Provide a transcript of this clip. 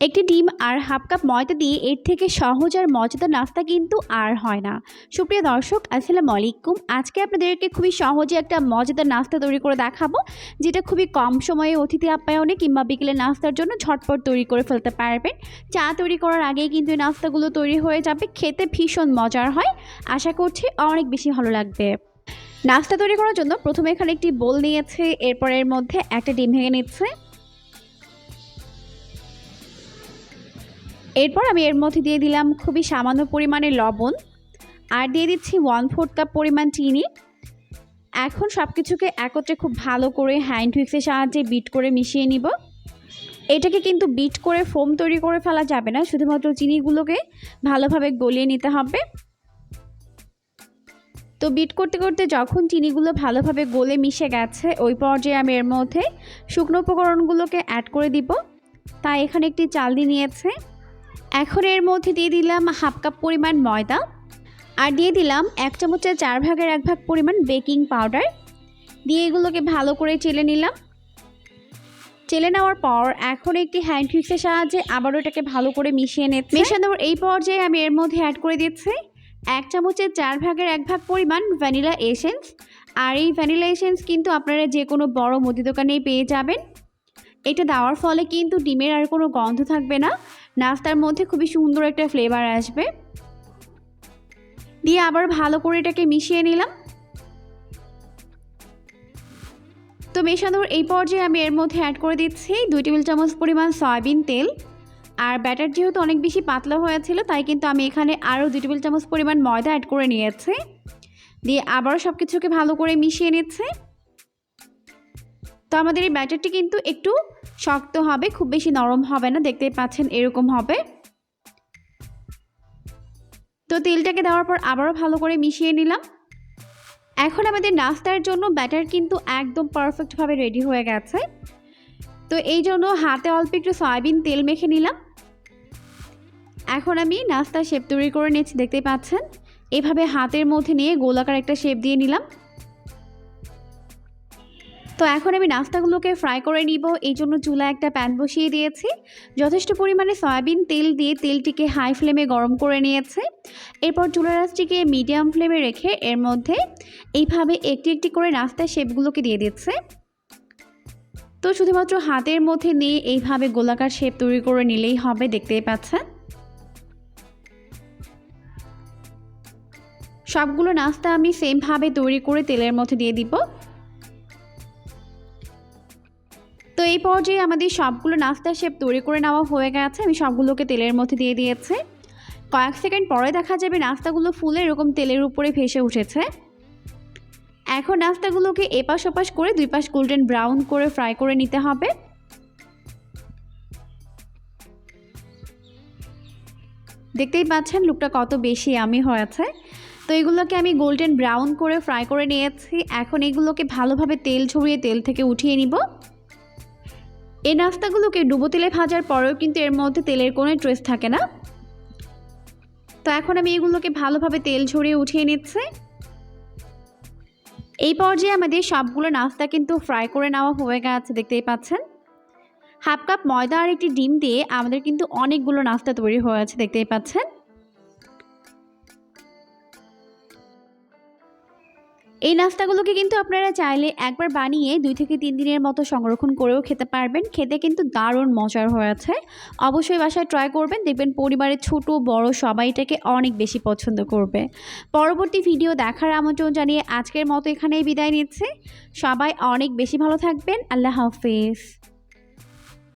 একটি ডিম আর half cup ময়দা দিয়ে এর থেকে সহজ আর মজাদার নাস্তা কিন্তু আর হয় না। সুপ্রিয় দর্শক, আসসালামু আলাইকুম। আজকে আপনাদেরকে খুবই সহজে একটা মজাদার নাস্তা তৈরি করে দেখাবো, যেটা খুবই কম সময়ে অতিথি আপ্যায়নে কিংবা বিকেলে নাস্তার জন্য ঝটপট তৈরি করে ফেলতে পারবেন। চা তৈরি করার আগেই কিন্তু এই নাস্তাগুলো তৈরি হয়ে যাবে, খেতে ভীষণ মজার হয়। আশা করছি অনেক বেশি ভালো লাগবে। নাস্তা তৈরি করার জন্য প্রথমে এখানে একটি বোল নিয়েছে, এরপর এর মধ্যে একটা ডিম ভেঙে নিচ্ছে। এরপর আমি এর মধ্যে দিয়ে দিলাম খুবই সামান্য পরিমাণে লবণ, আর দিয়ে দিচ্ছি ওয়ান ফোর্থ কাপ পরিমাণ চিনি। এখন সব কিছুকে একত্রে খুব ভালো করে হ্যান্ড হুইক্সের সাহায্যে বিট করে মিশিয়ে নিব। এটাকে কিন্তু বিট করে ফোম তৈরি করে ফেলা যাবে না, শুধুমাত্র চিনিগুলোকে ভালোভাবে গলিয়ে নিতে হবে। তো বিট করতে করতে যখন চিনিগুলো ভালোভাবে গলে মিশে গেছে, ওই পর্যায়ে আমি এর মধ্যে শুকনো উপকরণগুলোকে অ্যাড করে দিব। তাই এখানে একটি চালনি নিয়েছে। এখন এর মধ্যে দিয়ে দিলাম হাফ কাপ পরিমাণ ময়দা আর দিয়ে দিলাম এক চামচের চার ভাগের এক ভাগ পরিমাণ বেকিং পাউডার। দিয়ে এগুলোকে ভালো করে চেলে নিলাম। চেলে নেওয়ার পর এখন একটি হ্যান্ড হুইক্সের সাহায্যে আবারও এটাকে ভালো করে মিশিয়ে নিচ্ছে। মেশানোর এই পর্যায়ে আমি এর মধ্যে অ্যাড করে দিচ্ছি এক চামচের চার ভাগের এক ভাগ পরিমাণ ভ্যানিলা এসেন্স আর এই ভ্যানিলা এসেন্স কিন্তু আপনারা যে কোনো বড় মুদি দোকানেই পেয়ে যাবেন। এটা দেওয়ার ফলে কিন্তু ডিমের আর কোনো গন্ধ থাকবে না। নাস্তার মধ্যে খুবই সুন্দর একটা ফ্লেভার আসবে। দিয়ে আবার ভালো করে এটাকে মিশিয়ে নিলাম। তো মেশানোর এই পর্যায়ে আমি এর মধ্যে অ্যাড করে দিচ্ছি দুই টেবিল চামচ পরিমাণ সয়াবিন তেল। আর ব্যাটার যেহেতু অনেক বেশি পাতলা হয়েছিল তাই কিন্তু আমি এখানে আরও দুই টেবিল চামচ পরিমাণ ময়দা অ্যাড করে নিয়েছি। দিয়ে আবারও সব কিছুকে ভালো করে মিশিয়ে নিচ্ছে। তো আমাদের এই ব্যাটারটি কিন্তু একটু শক্ত হবে, খুব বেশি নরম হবে না দেখতে পাচ্ছেন এরকম হবে। তো তেলটাকে দেওয়ার পর আবারও ভালো করে মিশিয়ে নিলাম। এখন আমাদের নাস্তার জন্য ব্যাটার কিন্তু একদম পারফেক্টভাবে রেডি হয়ে গেছে। তো এই জন্য হাতে অল্প একটু সয়াবিন তেল মেখে নিলাম। এখন আমি নাস্তা শেপ তৈরি করে নিয়েছি দেখতে পাচ্ছেন। এভাবে হাতের মধ্যে নিয়ে গোলাকার একটা শেপ দিয়ে নিলাম। তো এখন আমি নাস্তাগুলোকে ফ্রাই করে নিব। এই জন্য চুলা একটা প্যান বসিয়ে দিয়েছি। যথেষ্ট পরিমাণে সয়াবিন তেল দিয়ে তেলটিকে হাই ফ্লেমে গরম করে নিয়েছে। এরপর চুলা রাসটিকে মিডিয়াম ফ্লেমে রেখে এর মধ্যে এইভাবে একটি একটি করে নাস্তার শেপগুলোকে দিয়ে দিচ্ছে। তো শুধুমাত্র হাতের মধ্যে নিয়ে এইভাবে গোলাকার শেপ তৈরি করে নিলেই হবে, দেখতেই পাচ্ছেন। সবগুলো নাস্তা আমি সেমভাবে তৈরি করে তেলের মধ্যে দিয়ে দিব। এই পর্যায়ে আমাদের সবগুলো নাস্তা শেপ তৈরি করে নেওয়া হয়ে গেছে। আমি সবগুলোকে তেলের মধ্যে দিয়ে দিয়েছি। কয়েক সেকেন্ড পরে দেখা যাবে নাস্তাগুলো ফুলে এরকম তেলের উপরে ভেসে উঠেছে। এখন নাস্তাগুলোকে এপাশ ওপাশ করে দুই পাশ গোল্ডেন ব্রাউন করে ফ্রাই করে নিতে হবে। দেখতেই পাচ্ছেন লুকটা কত বেশি আমি হয়েছে। তো এগুলোকে আমি গোল্ডেন ব্রাউন করে ফ্রাই করে নিয়েছি। এখন এগুলোকে ভালোভাবে তেল ছড়িয়ে তেল থেকে উঠিয়ে নিব। এই নাস্তাগুলোকে ডুবো তেলে ভাজার পরেও কিন্তু এর মধ্যে তেলের কোনো ট্রেস থাকে না। তো এখন আমি এগুলোকে ভালোভাবে তেল ঝরিয়ে উঠিয়ে নিচ্ছে। এই পর্যায়ে আমাদের সবগুলো নাস্তা কিন্তু ফ্রাই করে নেওয়া হয়ে গেছে, দেখতেই পাচ্ছেন। হাফ কাপ ময়দা আর একটি ডিম দিয়ে আমাদের কিন্তু অনেকগুলো নাস্তা তৈরি হয়ে আছে দেখতেই পাচ্ছেন। এই নাস্তাগুলোকে কিন্তু আপনারা চাইলে একবার বানিয়ে দুই থেকে তিন দিনের মতো সংরক্ষণ করেও খেতে পারবেন। খেতে কিন্তু দারুণ মজার হয়েছে অবশ্যই বাসায় ট্রাই করবেন। দেখবেন পরিবারের ছোট, বড় সবাই এটাকে অনেক বেশি পছন্দ করবে। পরবর্তী ভিডিও দেখার আমন্ত্রণ জানিয়ে আজকের মতো এখানেই বিদায় নিচ্ছে। সবাই অনেক বেশি ভালো থাকবেন। আল্লাহ হাফিজ।